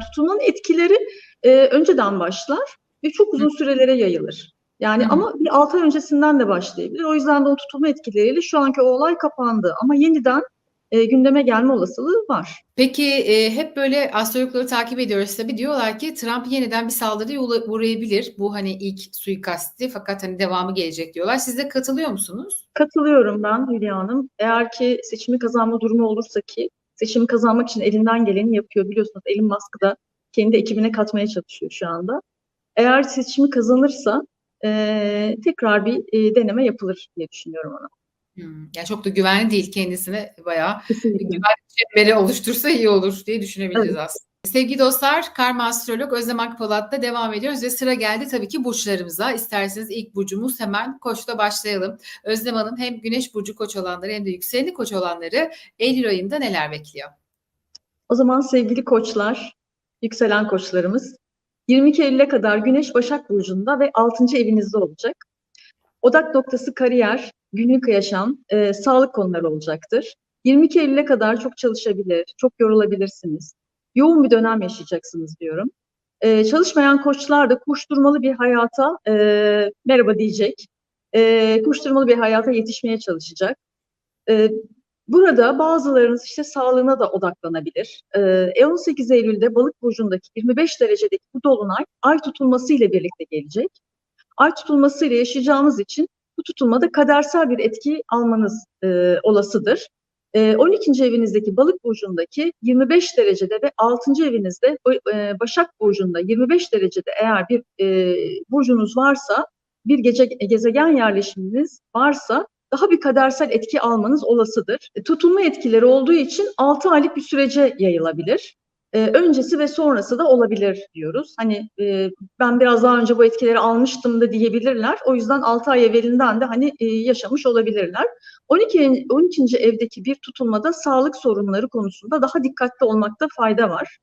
tutulmanın etkileri e, önceden başlar ve çok uzun sürelere yayılır. Yani Hı ama bir 6 ay öncesinden de başlayabilir. O yüzden de o tutulma etkileriyle şu anki o olay kapandı. Ama yeniden e, gündeme gelme olasılığı var. Peki e, hep böyle astrologları takip ediyoruz tabii diyorlar ki Trump yeniden bir saldırıya uğra- uğrayabilir. Bu hani ilk suikasti fakat hani devamı gelecek diyorlar. Siz de katılıyor musunuz? Katılıyorum ben Hülya Hanım. Eğer ki seçimi kazanma durumu olursa ki seçimi kazanmak için elinden geleni yapıyor. Biliyorsunuz Elon Musk da kendi ekibine katmaya çalışıyor şu anda. Eğer seçimi kazanırsa e, tekrar bir e, deneme yapılır diye düşünüyorum ona. Hmm, Yani çok da güvenli değil kendisine bayağı Kesinlikle. güvenli çemberi oluştursa iyi olur diye düşünebiliriz Evet. aslında. Sevgili dostlar, Karma Astrolog Özlem Akpolat'ta devam ediyoruz ve sıra geldi tabii ki burçlarımıza. İsterseniz ilk burcumuz hemen Koç'la başlayalım. Özlem Hanım hem Güneş Burcu Koç olanları hem de Yükseleni Koç olanları Eylül ayında neler bekliyor? O zaman sevgili koçlar, yükselen koçlarımız 22 Eylül'e kadar Güneş Başak Burcu'nda ve 6. evinizde olacak. Odak noktası kariyer, günlük yaşam, e, sağlık konuları olacaktır. 22 Eylül'e kadar çok çalışabilir, çok yorulabilirsiniz. Yoğun bir dönem yaşayacaksınız diyorum. E, çalışmayan koçlar da koşturmalı bir hayata e, merhaba diyecek. E, koşturmalı bir hayata yetişmeye çalışacak. E, Burada bazılarınız işte sağlığına da odaklanabilir. Ee, 18 Eylül'de Balık burcundaki 25 derecedeki bu dolunay ay tutulması ile birlikte gelecek. Ay tutulması ile yaşayacağımız için bu tutulmada kadersel bir etki almanız e, olasıdır. E, 12. evinizdeki Balık burcundaki 25 derecede ve 6. evinizde e, Başak burcunda 25 derecede eğer bir e, burcunuz varsa, bir gece gezegen yerleşiminiz varsa daha bir kadersel etki almanız olasıdır. E, Tutulma etkileri olduğu için 6 aylık bir sürece yayılabilir. E, öncesi ve sonrası da olabilir diyoruz. Hani e, ben biraz daha önce bu etkileri almıştım da diyebilirler. O yüzden 6 ay evvelinden de hani e, yaşamış olabilirler. 12. 12. evdeki bir tutulmada sağlık sorunları konusunda daha dikkatli olmakta fayda var.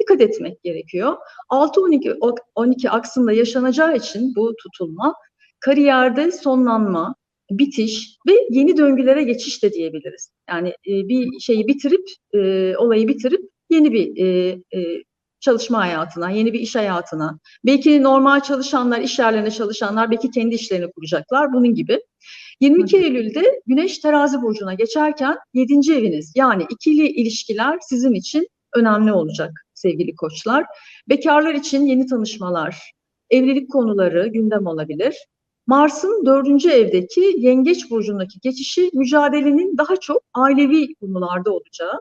Dikkat etmek gerekiyor. 6-12 12 aksında yaşanacağı için bu tutulma kariyerde sonlanma, bitiş ve yeni döngülere geçiş de diyebiliriz. Yani e, bir şeyi bitirip, e, olayı bitirip yeni bir e, e, çalışma hayatına, yeni bir iş hayatına, belki normal çalışanlar, iş yerlerinde çalışanlar belki kendi işlerini kuracaklar, bunun gibi. 22 Eylül'de Güneş Terazi Burcu'na geçerken 7. eviniz yani ikili ilişkiler sizin için önemli olacak sevgili koçlar. Bekarlar için yeni tanışmalar, evlilik konuları gündem olabilir. Mars'ın dördüncü evdeki Yengeç Burcu'ndaki geçişi mücadelenin daha çok ailevi konularda olacağı,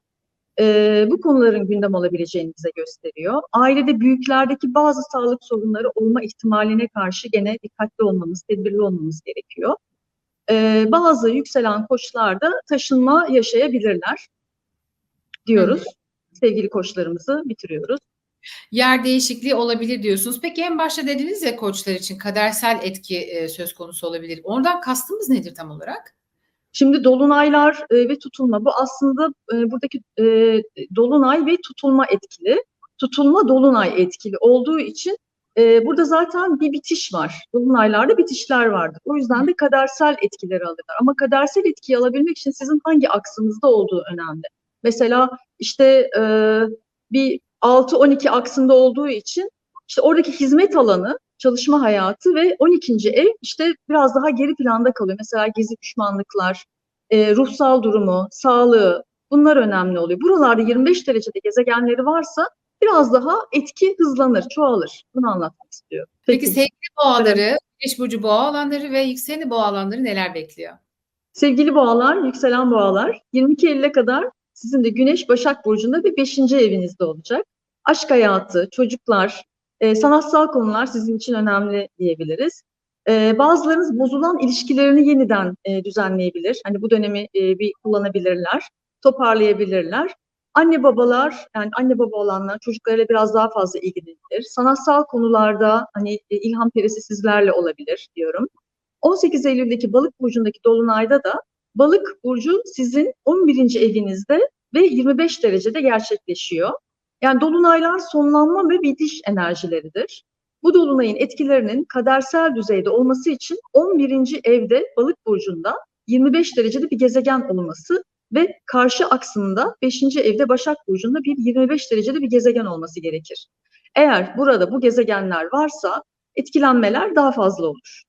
e, bu konuların gündem olabileceğini bize gösteriyor. Ailede büyüklerdeki bazı sağlık sorunları olma ihtimaline karşı gene dikkatli olmamız, tedbirli olmamız gerekiyor. E, bazı yükselen koçlar da taşınma yaşayabilirler diyoruz. Sevgili koçlarımızı bitiriyoruz. Yer değişikliği olabilir diyorsunuz. Peki en başta dediniz ya koçlar için kadersel etki e, söz konusu olabilir. Oradan kastımız nedir tam olarak? Şimdi dolunaylar e, ve tutulma bu aslında e, buradaki e, dolunay ve tutulma etkili. Tutulma dolunay etkili olduğu için burada zaten bir bitiş var. Dolunaylarda bitişler vardır. O yüzden de kadersel etkileri alırlar. Ama kadersel etkiyi alabilmek için sizin hangi aksınızda olduğu önemli. Mesela işte bir 6-12 aksında olduğu için işte oradaki hizmet alanı, çalışma hayatı ve 12. ev işte biraz daha geri planda kalıyor. Mesela gezi düşmanlıklar, e, ruhsal durumu, sağlığı bunlar önemli oluyor. Buralarda 25 derecede gezegenleri varsa biraz daha etki hızlanır, çoğalır. Bunu anlatmak istiyorum. Peki, sevgili boğaları, Güneş Burcu boğa ve yükselen boğa neler bekliyor? Sevgili boğalar, yükselen boğalar 22 Eylül'e kadar sizin de Güneş Başak Burcu'nda ve 5. evinizde olacak. Aşk hayatı, çocuklar, e, sanatsal konular sizin için önemli diyebiliriz. E, bazılarınız bozulan ilişkilerini yeniden e, düzenleyebilir. Hani bu dönemi e, bir kullanabilirler, toparlayabilirler. Anne babalar, yani anne baba olanlar çocuklarıyla biraz daha fazla ilgilenir. Sanatsal konularda hani e, ilham perisi sizlerle olabilir diyorum. 18 Eylül'deki Balık burcundaki dolunayda da Balık burcu sizin 11. evinizde ve 25 derecede gerçekleşiyor. Yani dolunaylar sonlanma ve bitiş enerjileridir. Bu dolunayın etkilerinin kadersel düzeyde olması için 11. evde Balık burcunda 25 derecede bir gezegen olması ve karşı aksında 5. evde Başak Burcu'nda bir 25 derecede bir gezegen olması gerekir. Eğer burada bu gezegenler varsa etkilenmeler daha fazla olur.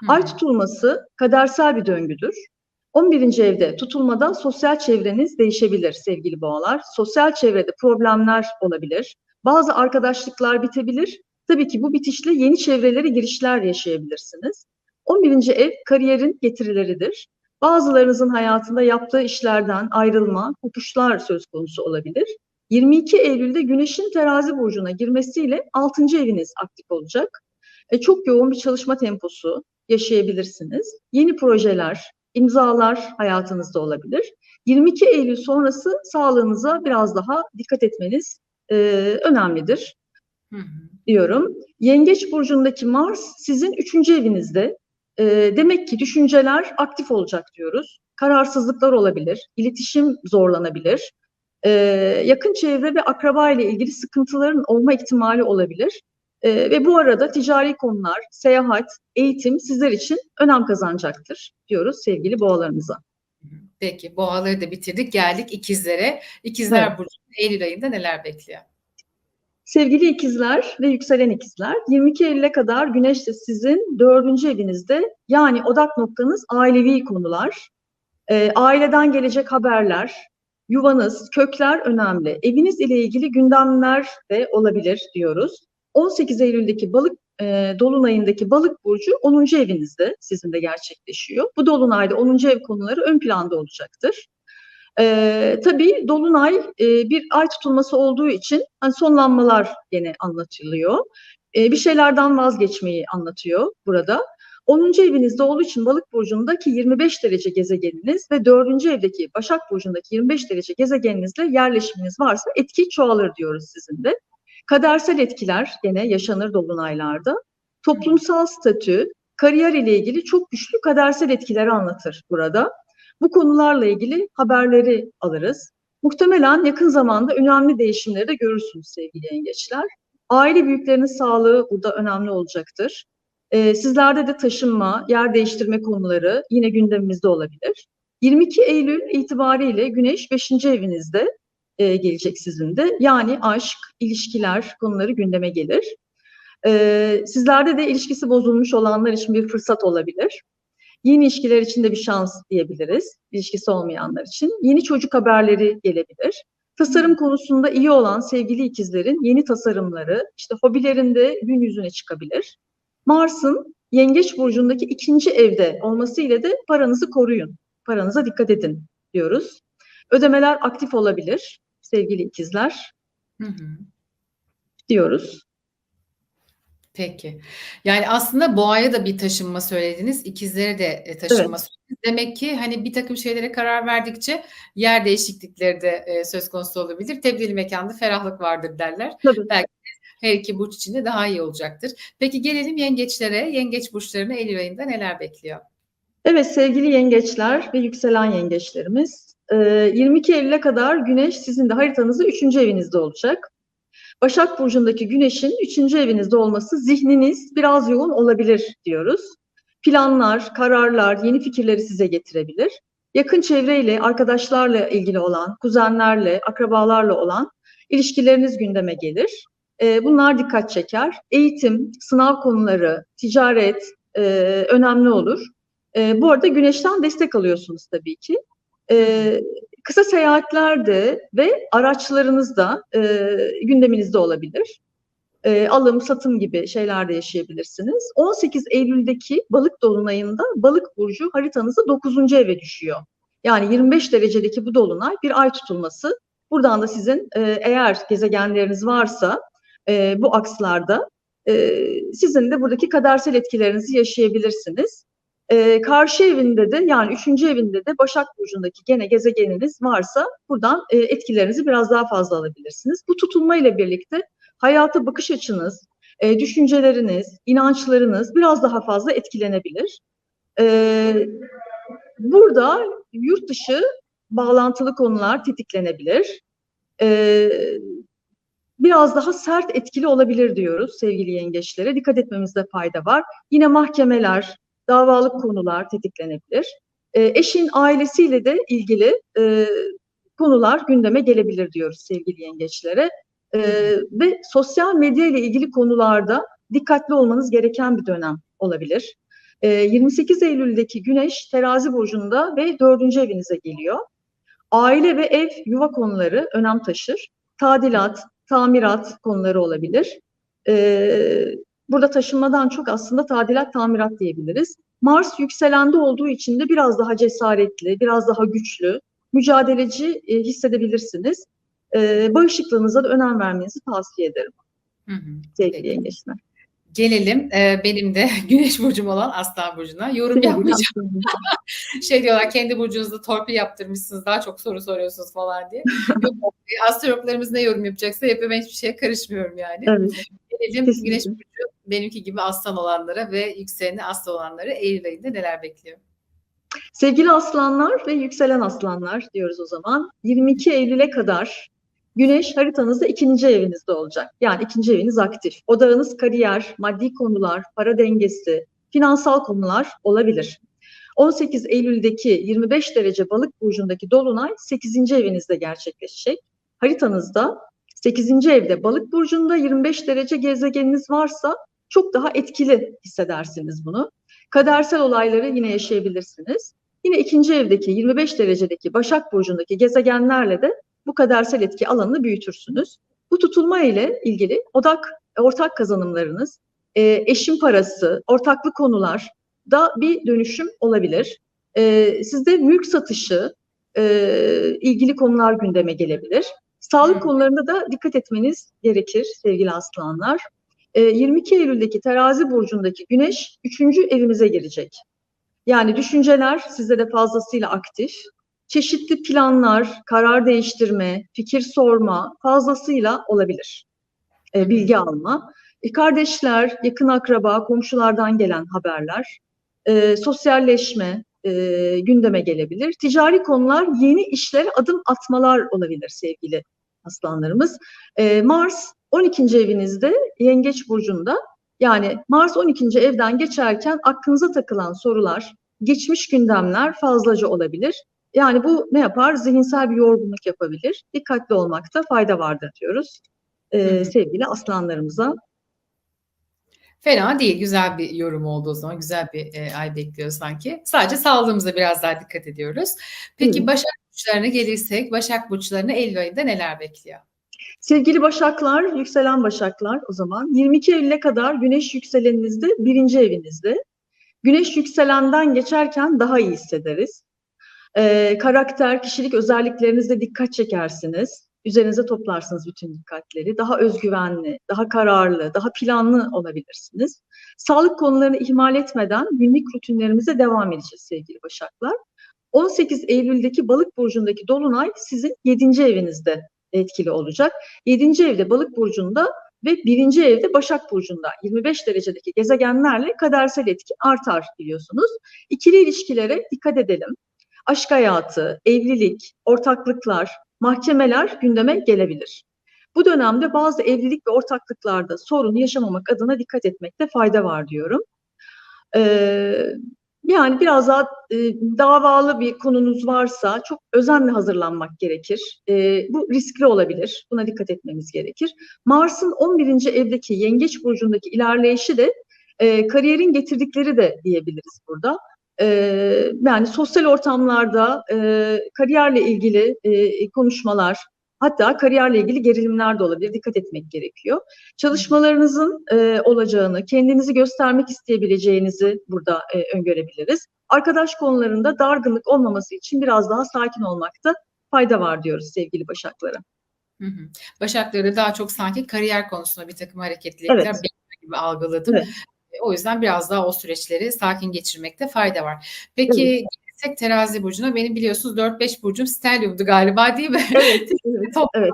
Hı Ay tutulması kadersel bir döngüdür. 11. evde tutulmada sosyal çevreniz değişebilir sevgili boğalar. Sosyal çevrede problemler olabilir. Bazı arkadaşlıklar bitebilir. Tabii ki bu bitişle yeni çevrelere girişler yaşayabilirsiniz. 11. ev kariyerin getirileridir. Bazılarınızın hayatında yaptığı işlerden ayrılma, kopuşlar söz konusu olabilir. 22 Eylül'de Güneş'in terazi burcuna girmesiyle 6. eviniz aktif olacak. E, çok yoğun bir çalışma temposu yaşayabilirsiniz. Yeni projeler, imzalar hayatınızda olabilir. 22 Eylül sonrası sağlığınıza biraz daha dikkat etmeniz e, önemlidir Hı hı. diyorum. Yengeç burcundaki Mars sizin üçüncü evinizde. E, demek ki düşünceler aktif olacak diyoruz. Kararsızlıklar olabilir, iletişim zorlanabilir. E, yakın çevre ve akraba ile ilgili sıkıntıların olma ihtimali olabilir. E, ve bu arada ticari konular, seyahat, eğitim sizler için önem kazanacaktır diyoruz sevgili boğalarımıza. Peki boğaları da bitirdik. Geldik ikizlere. İkizler Evet. burcu Eylül ayında neler bekliyor? Sevgili ikizler ve yükselen ikizler, 22 Eylül'e kadar Güneş de sizin dördüncü evinizde. Yani odak noktanız ailevi konular, e, aileden gelecek haberler, yuvanız, kökler önemli. Eviniz ile ilgili gündemler de olabilir diyoruz. 18 Eylül'deki balık e, dolunayındaki balık burcu 10. evinizde sizin de gerçekleşiyor. Bu dolunayda 10. ev konuları ön planda olacaktır. Ee, tabii Dolunay e, bir ay tutulması olduğu için hani sonlanmalar gene anlatılıyor. Ee, bir şeylerden vazgeçmeyi anlatıyor burada. 10. evinizde olduğu için Balık burcundaki 25 derece gezegeniniz ve 4. evdeki Başak burcundaki 25 derece gezegeninizle yerleşiminiz varsa etki çoğalır diyoruz sizin de. Kadersel etkiler gene yaşanır dolunaylarda. Toplumsal statü, kariyer ile ilgili çok güçlü kadersel etkileri anlatır burada. Bu konularla ilgili haberleri alırız. Muhtemelen yakın zamanda önemli değişimleri de görürsünüz sevgili yengeçler. Aile büyüklerinin sağlığı burada önemli olacaktır. Ee, sizlerde de taşınma, yer değiştirme konuları yine gündemimizde olabilir. 22 Eylül itibariyle Güneş 5. evinizde e, gelecek sizin de. Yani aşk, ilişkiler konuları gündeme gelir. Ee, sizlerde de ilişkisi bozulmuş olanlar için bir fırsat olabilir. Yeni ilişkiler için de bir şans diyebiliriz. İlişkisi olmayanlar için. Yeni çocuk haberleri gelebilir. Tasarım konusunda iyi olan sevgili ikizlerin yeni tasarımları, işte hobilerinde gün yüzüne çıkabilir. Mars'ın Yengeç burcundaki ikinci evde olması ile de paranızı koruyun. Paranıza dikkat edin diyoruz. Ödemeler aktif olabilir sevgili ikizler Hı hı. diyoruz. Peki. Yani aslında boğaya da bir taşınma söylediniz. İkizlere de e, taşınma söylediniz. Demek ki hani bir takım şeylere karar verdikçe yer değişiklikleri de e, söz konusu olabilir. Tebdili mekanda ferahlık vardır derler. Tabii. Her iki burç için de daha iyi olacaktır. Peki gelelim yengeçlere. Yengeç burçlarını Eylül ayında neler bekliyor? Evet sevgili yengeçler ve yükselen yengeçlerimiz, 22 Eylül'e kadar Güneş sizin de haritanızda 3. evinizde olacak. Başak Burcu'ndaki Güneş'in 3. evinizde olması zihniniz biraz yoğun olabilir diyoruz. Planlar, kararlar, yeni fikirleri size getirebilir. Yakın çevreyle, arkadaşlarla ilgili olan, kuzenlerle, akrabalarla olan ilişkileriniz gündeme gelir. E, bunlar dikkat çeker. Eğitim, sınav konuları, ticaret e, önemli olur. E, bu arada güneşten destek alıyorsunuz tabii ki. E, kısa seyahatlerde ve araçlarınızda e, gündeminizde olabilir. E, alım, satım gibi şeylerde yaşayabilirsiniz. 18 Eylül'deki balık dolunayında balık burcu haritanızda 9. eve düşüyor. Yani 25 derecedeki bu dolunay bir ay tutulması. Buradan da sizin e, eğer gezegenleriniz varsa e, bu akslarda e, sizin de buradaki kadersel etkilerinizi yaşayabilirsiniz. Ee, karşı evinde de yani üçüncü evinde de Başak Burcu'ndaki gene gezegeniniz varsa buradan e, etkilerinizi biraz daha fazla alabilirsiniz. Bu tutulma ile birlikte hayata bakış açınız, e, düşünceleriniz, inançlarınız biraz daha fazla etkilenebilir. Ee, burada yurt dışı bağlantılı konular tetiklenebilir. Ee, biraz daha sert etkili olabilir diyoruz sevgili yengeçlere. Dikkat etmemizde fayda var. Yine mahkemeler, davalık konular tetiklenebilir. E, eşin ailesiyle de ilgili e, konular gündeme gelebilir diyoruz sevgili yengeçlere. E, ve sosyal medya ile ilgili konularda dikkatli olmanız gereken bir dönem olabilir. E, 28 Eylül'deki Güneş terazi burcunda ve dördüncü evinize geliyor. Aile ve ev, yuva konuları önem taşır. Tadilat, tamirat konuları olabilir. E, burada taşınmadan çok aslında tadilat, tamirat diyebiliriz. Mars yükselende olduğu için de biraz daha cesaretli, biraz daha güçlü, mücadeleci e, hissedebilirsiniz. E, bağışıklığınıza da önem vermenizi tavsiye ederim Hı hı. sevgili yengeçler. Gelelim e, benim de güneş burcum olan Aslan Burcu'na. Yorum yapmayacağım. Şey diyorlar kendi burcunuzda torpil yaptırmışsınız daha çok soru soruyorsunuz falan diye. Yok, e, astrologlarımız ne yorum yapacaksa yapıyorum ben hiçbir şeye karışmıyorum yani. Evet. Gelelim kesinlikle. güneş burcu benimki gibi aslan olanlara ve yükseleni aslan olanlara Eylül ayında neler bekliyor? Sevgili aslanlar ve yükselen aslanlar diyoruz o zaman. 22 Eylül'e kadar Güneş haritanızda ikinci evinizde olacak. Yani ikinci eviniz aktif. Odağınız kariyer, maddi konular, para dengesi, finansal konular olabilir. 18 Eylül'deki 25 derece balık burcundaki dolunay 8. evinizde gerçekleşecek. Haritanızda 8. evde balık burcunda 25 derece gezegeniniz varsa çok daha etkili hissedersiniz bunu. Kadersel olayları yine yaşayabilirsiniz. Yine ikinci evdeki 25 derecedeki Başak Burcu'ndaki gezegenlerle de bu kadersel etki alanını büyütürsünüz. Bu tutulma ile ilgili odak, ortak kazanımlarınız, e, eşin parası, ortaklı konular da bir dönüşüm olabilir. E, sizde mülk satışı, e, ilgili konular gündeme gelebilir. Sağlık konularında da dikkat etmeniz gerekir sevgili aslanlar. E, 22 Eylül'deki terazi burcundaki güneş 3. evinize girecek. Yani düşünceler sizde de fazlasıyla aktif. Çeşitli planlar, karar değiştirme, fikir sorma fazlasıyla olabilir. E, bilgi alma. E, kardeşler, yakın akraba, komşulardan gelen haberler, e, sosyalleşme e, gündeme gelebilir. Ticari konular, yeni işlere adım atmalar olabilir sevgili aslanlarımız. E, Mars 12. evinizde Yengeç Burcu'nda yani Mars 12. evden geçerken aklınıza takılan sorular, geçmiş gündemler fazlaca olabilir. Yani bu ne yapar? Zihinsel bir yorgunluk yapabilir. Dikkatli olmakta fayda vardır diyoruz ee, sevgili aslanlarımıza. Fena değil. Güzel bir yorum oldu o zaman. Güzel bir e, ay bekliyor sanki. Sadece sağlığımıza biraz daha dikkat ediyoruz. Peki Hı. Başak Burçlarına gelirsek, Başak Burçlarına Eylül ayında neler bekliyor? Sevgili Başaklar, yükselen Başaklar o zaman 22 Eylül'e kadar Güneş yükseleninizde birinci evinizde. Güneş yükselenden geçerken daha iyi hissederiz. Ee, karakter, kişilik özelliklerinizde dikkat çekersiniz. Üzerinize toplarsınız bütün dikkatleri. Daha özgüvenli, daha kararlı, daha planlı olabilirsiniz. Sağlık konularını ihmal etmeden günlük rutinlerimize devam edeceğiz sevgili Başaklar. 18 Eylül'deki Balık burcundaki dolunay sizin 7. evinizde etkili olacak. 7. evde Balık burcunda ve 1. evde Başak burcunda 25 derecedeki gezegenlerle kadersel etki artar biliyorsunuz. İkili ilişkilere dikkat edelim. Aşk hayatı, evlilik, ortaklıklar, mahkemeler gündeme gelebilir. Bu dönemde bazı evlilik ve ortaklıklarda sorun yaşamamak adına dikkat etmekte fayda var diyorum. Ee, yani biraz daha e, davalı bir konunuz varsa çok özenle hazırlanmak gerekir. E, bu riskli olabilir. Buna dikkat etmemiz gerekir. Mars'ın 11. evdeki Yengeç burcundaki ilerleyişi de e, kariyerin getirdikleri de diyebiliriz burada. E, yani sosyal ortamlarda e, kariyerle ilgili e, konuşmalar, hatta kariyerle ilgili gerilimler de olabilir. Dikkat etmek gerekiyor. Çalışmalarınızın e, olacağını, kendinizi göstermek isteyebileceğinizi burada e, öngörebiliriz. Arkadaş konularında dargınlık olmaması için biraz daha sakin olmakta fayda var diyoruz sevgili Başaklara. Hı hı. Başakları daha çok sanki kariyer konusunda bir takım hareketlilikler Evet. gibi algıladım. Evet. E, O yüzden biraz daha o süreçleri sakin geçirmekte fayda var. Peki gelirsek terazi burcuna benim biliyorsunuz 4-5 burcum stelyumdu galiba değil mi? Evet, evet,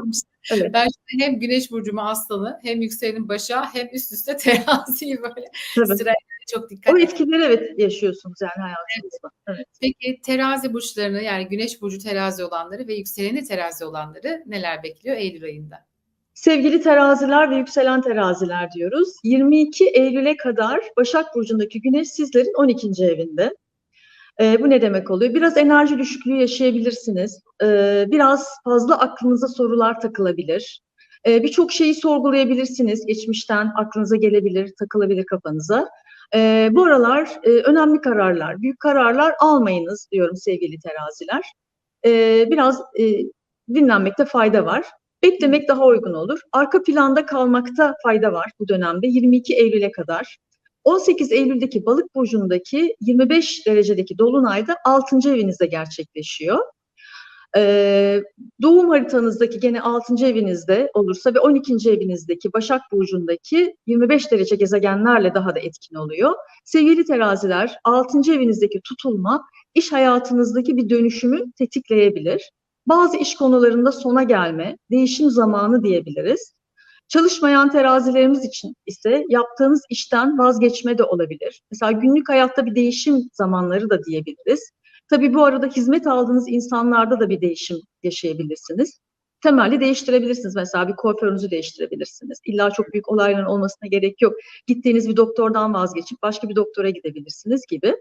evet. Ben şimdi hem güneş burcumu aslanı hem yükselenim başa hem üst üste teraziyi böyle tabii. sırayla çok dikkat O etkileri evet yaşıyorsunuz yani hayatınızda. Evet. Peki terazi burçlarını yani güneş burcu terazi olanları ve yükseleni terazi olanları neler bekliyor Eylül ayında? Sevgili teraziler ve yükselen teraziler diyoruz. 22 Eylül'e kadar Başak Burcu'ndaki Güneş sizlerin 12. evinde. E, bu ne demek oluyor? Biraz enerji düşüklüğü yaşayabilirsiniz. E, biraz fazla aklınıza sorular takılabilir. E, Birçok şeyi sorgulayabilirsiniz. Geçmişten aklınıza gelebilir, takılabilir kafanıza. E, bu aralar e, önemli kararlar, büyük kararlar almayınız diyorum sevgili teraziler. E, biraz e, dinlenmekte fayda var. Beklemek daha uygun olur. Arka planda kalmakta fayda var bu dönemde 22 Eylül'e kadar. 18 Eylül'deki balık burcundaki 25 derecedeki dolunayda 6. evinizde gerçekleşiyor. Ee, doğum haritanızdaki gene 6. evinizde olursa ve 12. evinizdeki Başak Burcu'ndaki 25 derece gezegenlerle daha da etkin oluyor. Sevgili teraziler 6. evinizdeki tutulma iş hayatınızdaki bir dönüşümü tetikleyebilir. Bazı iş konularında sona gelme, değişim zamanı diyebiliriz. Çalışmayan terazilerimiz için ise yaptığınız işten vazgeçme de olabilir. Mesela günlük hayatta bir değişim zamanları da diyebiliriz. Tabii bu arada hizmet aldığınız insanlarda da bir değişim yaşayabilirsiniz. Temelli değiştirebilirsiniz. Mesela bir kuaförünüzü değiştirebilirsiniz. İlla çok büyük olayların olmasına gerek yok. Gittiğiniz bir doktordan vazgeçip başka bir doktora gidebilirsiniz gibi.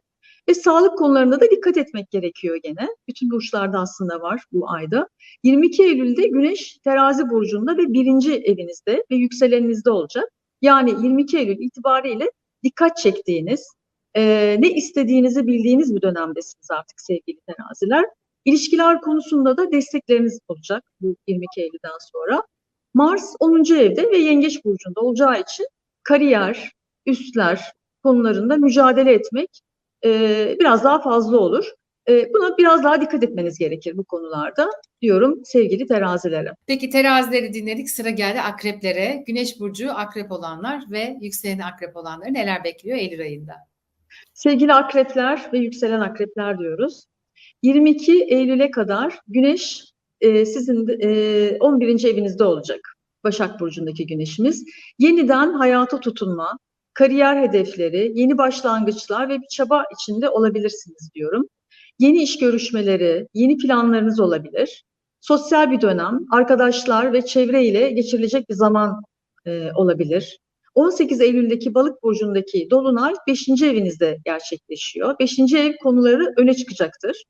Ve sağlık konularında da dikkat etmek gerekiyor gene. Bütün burçlarda aslında var bu ayda. 22 Eylül'de Güneş terazi burcunda ve birinci evinizde ve yükseleninizde olacak. Yani 22 Eylül itibariyle dikkat çektiğiniz, e, ne istediğinizi bildiğiniz bir dönemdesiniz artık sevgili teraziler. İlişkiler konusunda da destekleriniz olacak bu 22 Eylül'den sonra. Mars 10. evde ve Yengeç burcunda olacağı için kariyer, üstler konularında mücadele etmek e, biraz daha fazla olur. E, buna biraz daha dikkat etmeniz gerekir bu konularda diyorum sevgili terazilere. Peki terazileri dinledik. Sıra geldi akreplere. Güneş burcu akrep olanlar ve yükseleni akrep olanları neler bekliyor Eylül ayında? Sevgili akrepler ve yükselen akrepler diyoruz. 22 Eylül'e kadar Güneş e, sizin e, 11. evinizde olacak. Başak Burcu'ndaki Güneşimiz. Yeniden hayata tutunma, kariyer hedefleri, yeni başlangıçlar ve bir çaba içinde olabilirsiniz diyorum. Yeni iş görüşmeleri, yeni planlarınız olabilir. Sosyal bir dönem, arkadaşlar ve çevre ile geçirilecek bir zaman e, olabilir. 18 Eylül'deki Balık burcundaki dolunay 5. evinizde gerçekleşiyor. 5. ev konuları öne çıkacaktır.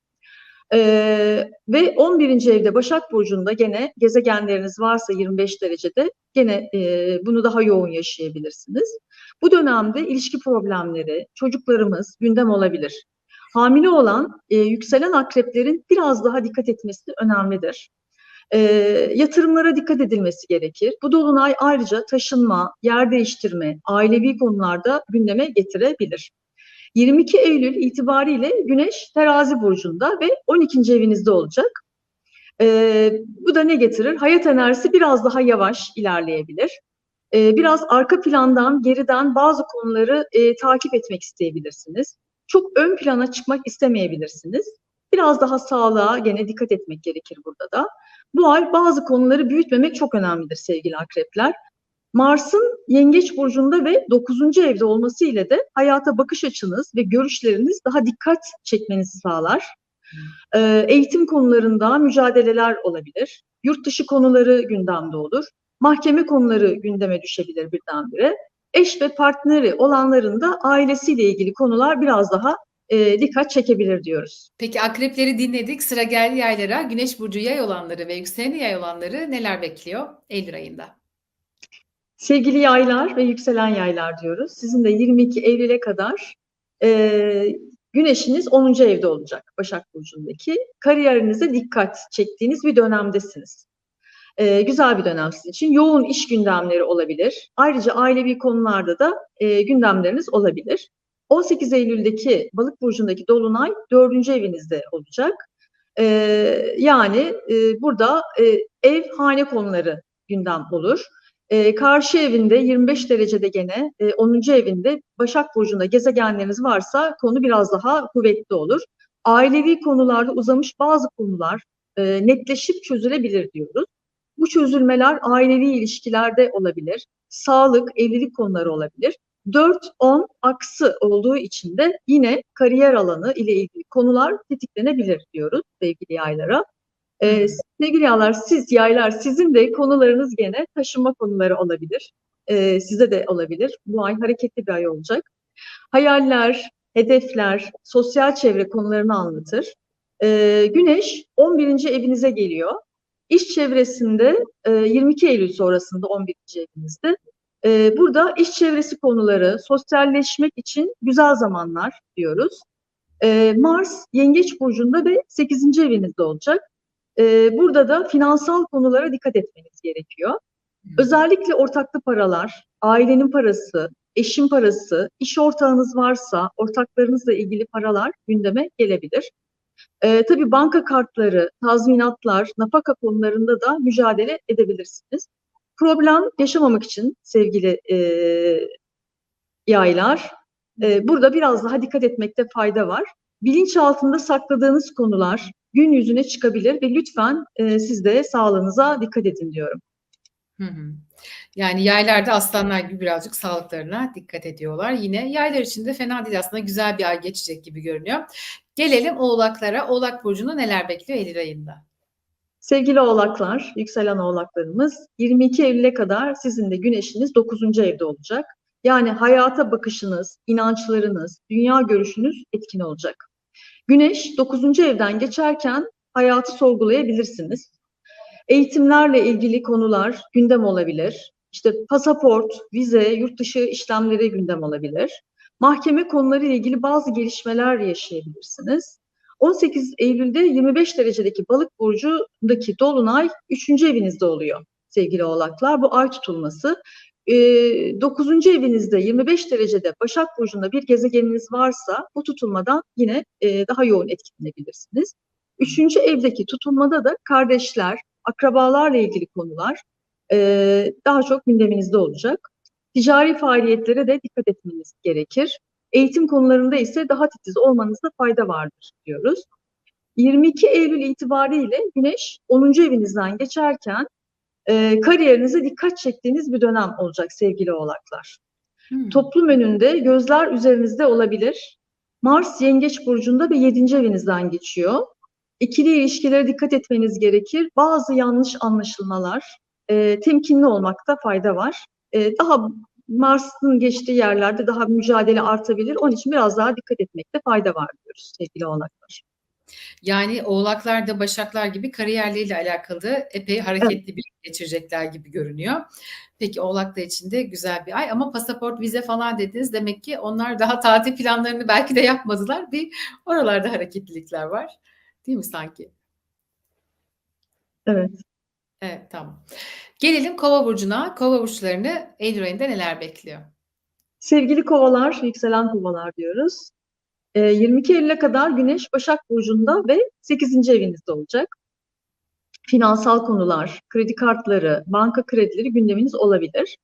Ee, ve 11. evde Başak Burcu'nda gene gezegenleriniz varsa 25 derecede gene e, bunu daha yoğun yaşayabilirsiniz. Bu dönemde ilişki problemleri, çocuklarımız gündem olabilir. Hamile olan e, yükselen akreplerin biraz daha dikkat etmesi önemlidir. E, yatırımlara dikkat edilmesi gerekir. Bu dolunay ayrıca taşınma, yer değiştirme, ailevi konularda gündeme getirebilir. 22 Eylül itibariyle Güneş terazi burcunda ve 12. evinizde olacak. Ee, bu da ne getirir? Hayat enerjisi biraz daha yavaş ilerleyebilir. Ee, biraz arka plandan, geriden bazı konuları e, takip etmek isteyebilirsiniz. Çok ön plana çıkmak istemeyebilirsiniz. Biraz daha sağlığa gene dikkat etmek gerekir burada da. Bu ay bazı konuları büyütmemek çok önemlidir sevgili akrepler. Mars'ın Yengeç burcunda ve 9. evde olması ile de hayata bakış açınız ve görüşleriniz daha dikkat çekmenizi sağlar. Ee, eğitim konularında mücadeleler olabilir. Yurt dışı konuları gündemde olur. Mahkeme konuları gündeme düşebilir birdenbire. Eş ve partneri olanların da ailesiyle ilgili konular biraz daha e, dikkat çekebilir diyoruz. Peki akrepleri dinledik. Sıra geldi yaylara. Güneş burcu yay olanları ve yükseleni yay olanları neler bekliyor Eylül ayında? Sevgili yaylar ve yükselen yaylar diyoruz. Sizin de 22 Eylül'e kadar e, güneşiniz 10. evde olacak Başak Burcu'ndaki. Kariyerinize dikkat çektiğiniz bir dönemdesiniz. E, güzel bir dönem sizin için. Yoğun iş gündemleri olabilir. Ayrıca ailevi konularda da e, gündemleriniz olabilir. 18 Eylül'deki Balık Burcu'ndaki Dolunay 4. evinizde olacak. E, yani e, burada e, ev, hane konuları gündem olur. E, karşı evinde 25 derecede gene e, 10. evinde Başak Burcu'nda gezegenleriniz varsa konu biraz daha kuvvetli olur. Ailevi konularda uzamış bazı konular e, netleşip çözülebilir diyoruz. Bu çözülmeler ailevi ilişkilerde olabilir. Sağlık, evlilik konuları olabilir. 4-10 aksı olduğu için de yine kariyer alanı ile ilgili konular tetiklenebilir diyoruz sevgili yaylara. Ee, sevgili yaylar, siz yaylar, sizin de konularınız gene taşınma konuları olabilir. Ee, size de olabilir. Bu ay hareketli bir ay olacak. Hayaller, hedefler, sosyal çevre konularını anlatır. Ee, güneş 11. evinize geliyor. İş çevresinde e, 22 Eylül sonrasında 11. evinizde. E, burada iş çevresi konuları, sosyalleşmek için güzel zamanlar diyoruz. E, Mars Yengeç Burcu'nda ve 8. evinizde olacak. E, burada da finansal konulara dikkat etmeniz gerekiyor. Özellikle ortaklı paralar, ailenin parası, eşin parası, iş ortağınız varsa ortaklarınızla ilgili paralar gündeme gelebilir. Ee, tabii banka kartları, tazminatlar, nafaka konularında da mücadele edebilirsiniz. Problem yaşamamak için sevgili e, yaylar, e, burada biraz daha dikkat etmekte fayda var. Bilinç altında sakladığınız konular gün yüzüne çıkabilir ve lütfen e, siz de sağlığınıza dikkat edin diyorum. Hı hı. Yani yaylarda aslanlar gibi birazcık sağlıklarına dikkat ediyorlar. Yine yaylar için de fena değil aslında güzel bir ay geçecek gibi görünüyor. Gelelim oğlaklara. Oğlak burcunu neler bekliyor Eylül ayında? Sevgili oğlaklar, yükselen oğlaklarımız 22 Eylül'e kadar sizin de güneşiniz 9. evde olacak. Yani hayata bakışınız, inançlarınız, dünya görüşünüz etkin olacak. Güneş 9. evden geçerken hayatı sorgulayabilirsiniz. Eğitimlerle ilgili konular gündem olabilir. İşte pasaport, vize, yurt dışı işlemleri gündem olabilir. Mahkeme konuları ile ilgili bazı gelişmeler yaşayabilirsiniz. 18 Eylül'de 25 derecedeki balık burcundaki dolunay 3. evinizde oluyor sevgili oğlaklar. Bu ay tutulması. E, 9. evinizde 25 derecede Başak Burcu'nda bir gezegeniniz varsa bu tutulmadan yine e, daha yoğun etkilenebilirsiniz. Üçüncü evdeki tutulmada da kardeşler, akrabalarla ilgili konular e, daha çok gündeminizde olacak. Ticari faaliyetlere de dikkat etmeniz gerekir. Eğitim konularında ise daha titiz olmanızda fayda vardır diyoruz. 22 Eylül itibariyle Güneş 10. evinizden geçerken e, kariyerinize dikkat çektiğiniz bir dönem olacak sevgili oğlaklar. Hmm. Toplum önünde gözler üzerinizde olabilir. Mars Yengeç Burcu'nda ve 7. evinizden geçiyor. İkili ilişkilere dikkat etmeniz gerekir. Bazı yanlış anlaşılmalar, e, temkinli olmakta fayda var. E, daha Mars'ın geçtiği yerlerde daha mücadele artabilir. Onun için biraz daha dikkat etmekte fayda var diyoruz sevgili oğlaklar. Yani oğlaklar da başaklar gibi kariyerleriyle alakalı epey hareketli bir geçirecekler gibi görünüyor. Peki oğlaklar için de güzel bir ay ama pasaport, vize falan dediniz. Demek ki onlar daha tatil planlarını belki de yapmadılar. Bir oralarda hareketlilikler var. Değil mi sanki? Evet. Evet tamam. Gelelim Kova burcuna. Kova burçlarını Eylül ayında neler bekliyor? Sevgili kovalar, yükselen kovalar diyoruz. 22 Eylül'e kadar Güneş Başak Burcu'nda ve 8. evinizde olacak. Finansal konular, kredi kartları, banka kredileri gündeminiz olabilir.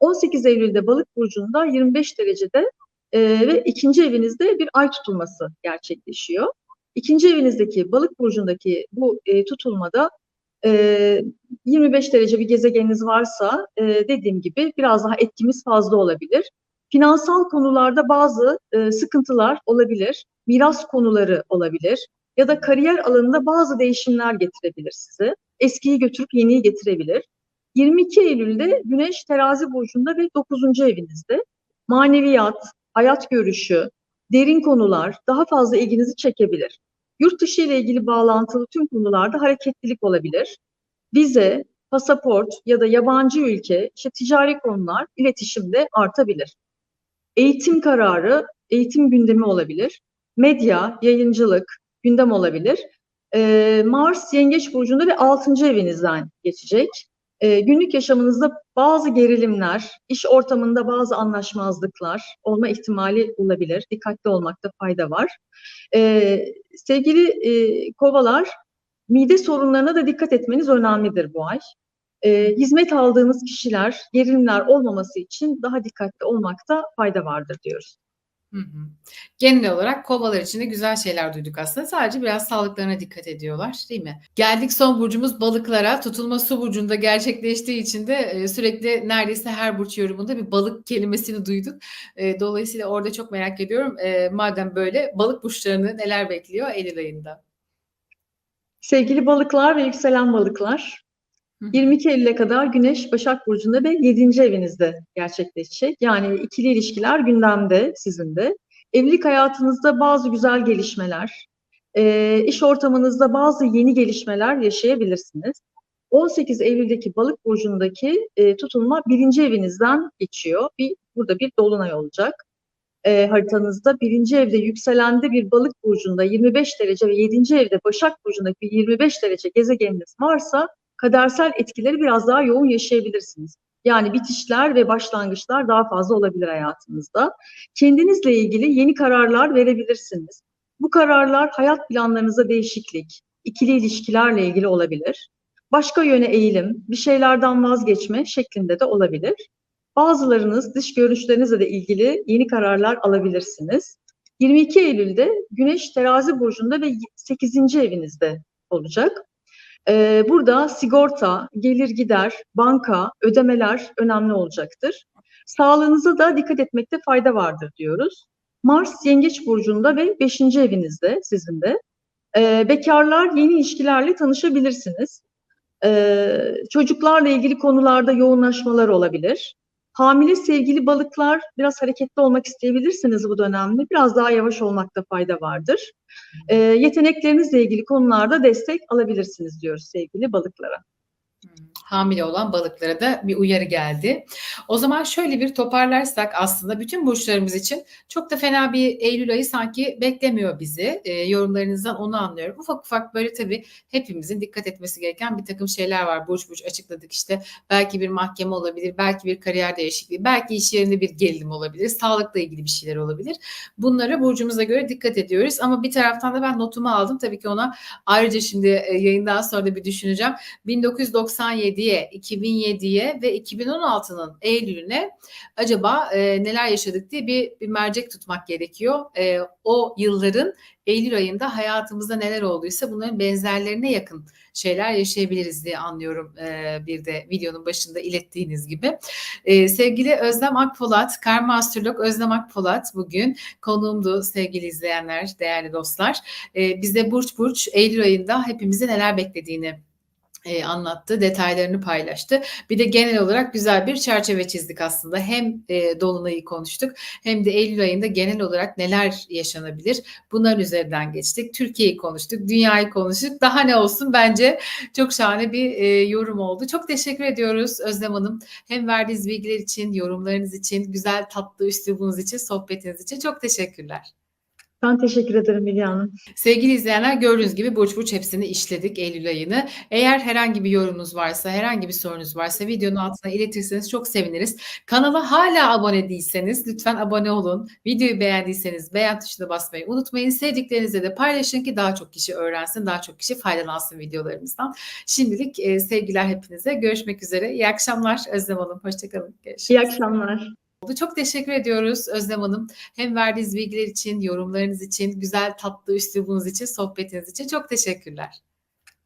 18 Eylül'de Balık Burcu'nda 25 derecede e, ve ikinci evinizde bir ay tutulması gerçekleşiyor. İkinci evinizdeki Balık Burcu'ndaki bu e, tutulmada e, 25 derece bir gezegeniniz varsa e, dediğim gibi biraz daha etkimiz fazla olabilir. Finansal konularda bazı e, sıkıntılar olabilir, miras konuları olabilir ya da kariyer alanında bazı değişimler getirebilir size. Eskiyi götürüp yeniyi getirebilir. 22 Eylül'de Güneş Terazi burcunda ve 9. evinizde maneviyat, hayat görüşü, derin konular daha fazla ilginizi çekebilir. Yurt dışı ile ilgili bağlantılı tüm konularda hareketlilik olabilir. Vize, pasaport ya da yabancı ülke, işte ticari konular iletişimde artabilir. Eğitim kararı, eğitim gündemi olabilir. Medya, yayıncılık gündem olabilir. Ee, Mars Yengeç Burcu'nda ve 6. evinizden geçecek. Ee, günlük yaşamınızda bazı gerilimler, iş ortamında bazı anlaşmazlıklar olma ihtimali olabilir. Dikkatli olmakta fayda var. Ee, sevgili e, kovalar, mide sorunlarına da dikkat etmeniz önemlidir bu ay e, hizmet aldığınız kişiler gerilimler olmaması için daha dikkatli olmakta fayda vardır diyoruz. Hı hı. Genel olarak kovalar için de güzel şeyler duyduk aslında. Sadece biraz sağlıklarına dikkat ediyorlar değil mi? Geldik son burcumuz balıklara. Tutulma su burcunda gerçekleştiği için de e, sürekli neredeyse her burç yorumunda bir balık kelimesini duyduk. E, dolayısıyla orada çok merak ediyorum. E, madem böyle balık burçlarını neler bekliyor Eylül ayında? Sevgili balıklar ve yükselen balıklar, 22 Eylül'e kadar Güneş Başak Burcu'nda ve 7. evinizde gerçekleşecek. Yani ikili ilişkiler gündemde sizin de. evlilik hayatınızda bazı güzel gelişmeler, iş ortamınızda bazı yeni gelişmeler yaşayabilirsiniz. 18 Eylül'deki balık burcundaki tutulma birinci evinizden geçiyor. Bir, burada bir dolunay olacak. E, haritanızda birinci evde yükselende bir balık burcunda 25 derece ve 7. evde Başak burcundaki bir 25 derece gezegeniniz varsa kadersel etkileri biraz daha yoğun yaşayabilirsiniz. Yani bitişler ve başlangıçlar daha fazla olabilir hayatınızda. Kendinizle ilgili yeni kararlar verebilirsiniz. Bu kararlar hayat planlarınıza değişiklik, ikili ilişkilerle ilgili olabilir. Başka yöne eğilim, bir şeylerden vazgeçme şeklinde de olabilir. Bazılarınız dış görünüşlerinizle de ilgili yeni kararlar alabilirsiniz. 22 Eylül'de Güneş Terazi burcunda ve 8. evinizde olacak. Ee, burada sigorta, gelir gider, banka, ödemeler önemli olacaktır. Sağlığınıza da dikkat etmekte fayda vardır diyoruz. Mars Yengeç burcunda ve 5. evinizde sizin de. Ee, bekarlar yeni ilişkilerle tanışabilirsiniz. Ee, çocuklarla ilgili konularda yoğunlaşmalar olabilir. Hamile sevgili balıklar biraz hareketli olmak isteyebilirsiniz bu dönemde. Biraz daha yavaş olmakta fayda vardır. Ee, yeteneklerinizle ilgili konularda destek alabilirsiniz diyoruz sevgili balıklara. Hamile olan balıklara da bir uyarı geldi. O zaman şöyle bir toparlarsak aslında bütün burçlarımız için çok da fena bir Eylül ayı sanki beklemiyor bizi. E, yorumlarınızdan onu anlıyorum. Ufak ufak böyle tabii hepimizin dikkat etmesi gereken bir takım şeyler var. Burç burç açıkladık işte. Belki bir mahkeme olabilir, belki bir kariyer değişikliği, belki iş yerinde bir gerilim olabilir, sağlıkla ilgili bir şeyler olabilir. Bunlara burcumuza göre dikkat ediyoruz. Ama bir taraftan da ben notumu aldım. Tabii ki ona ayrıca şimdi e, yayından sonra da bir düşüneceğim. 1997'ye, 2007'ye ve 2016'nın Eylül'üne acaba e, neler yaşadık diye bir, bir mercek tutmak gerekiyor. E, o yılların Eylül ayında hayatımızda neler olduysa bunların benzerlerine yakın şeyler yaşayabiliriz diye anlıyorum e, bir de videonun başında ilettiğiniz gibi. E, sevgili Özlem Akpolat, karma astrolog Özlem Akpolat bugün konuğumdu sevgili izleyenler, değerli dostlar. E, bize burç burç Eylül ayında hepimizi neler beklediğini e, anlattı, detaylarını paylaştı. Bir de genel olarak güzel bir çerçeve çizdik aslında. Hem e, Dolunay'ı konuştuk hem de Eylül ayında genel olarak neler yaşanabilir bunların üzerinden geçtik. Türkiye'yi konuştuk, dünyayı konuştuk. Daha ne olsun bence çok şahane bir e, yorum oldu. Çok teşekkür ediyoruz Özlem Hanım. Hem verdiğiniz bilgiler için, yorumlarınız için, güzel tatlı üslubunuz için, sohbetiniz için çok teşekkürler. Ben teşekkür ederim Hülya Hanım. Sevgili izleyenler gördüğünüz gibi burç burç hepsini işledik Eylül ayını. Eğer herhangi bir yorumunuz varsa, herhangi bir sorunuz varsa videonun altına iletirseniz çok seviniriz. Kanala hala abone değilseniz lütfen abone olun. Videoyu beğendiyseniz beğen tuşuna basmayı unutmayın. Sevdiklerinizle de paylaşın ki daha çok kişi öğrensin, daha çok kişi faydalansın videolarımızdan. Şimdilik e, sevgiler hepinize. Görüşmek üzere. İyi akşamlar Özlem Hanım. Hoşçakalın. Görüşürüz İyi akşamlar. Oldu. Çok teşekkür ediyoruz Özlem Hanım. Hem verdiğiniz bilgiler için, yorumlarınız için, güzel tatlı üslubunuz için, sohbetiniz için çok teşekkürler.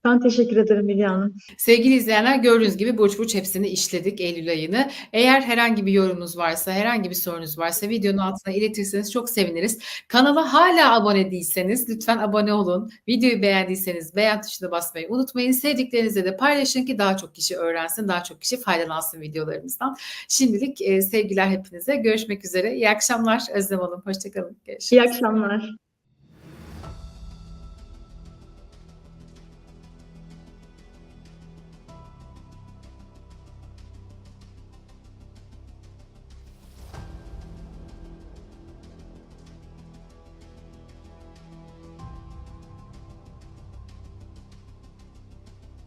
Ben teşekkür ederim Hülya Hanım. Sevgili izleyenler gördüğünüz gibi burç burç hepsini işledik Eylül ayını. Eğer herhangi bir yorumunuz varsa, herhangi bir sorunuz varsa videonun altına iletirseniz çok seviniriz. Kanala hala abone değilseniz lütfen abone olun. Videoyu beğendiyseniz beğen tuşuna basmayı unutmayın. Sevdiklerinizle de paylaşın ki daha çok kişi öğrensin, daha çok kişi faydalansın videolarımızdan. Şimdilik e, sevgiler hepinize. Görüşmek üzere. İyi akşamlar Özlem Hanım. Hoşçakalın. Görüşürüz. İyi akşamlar.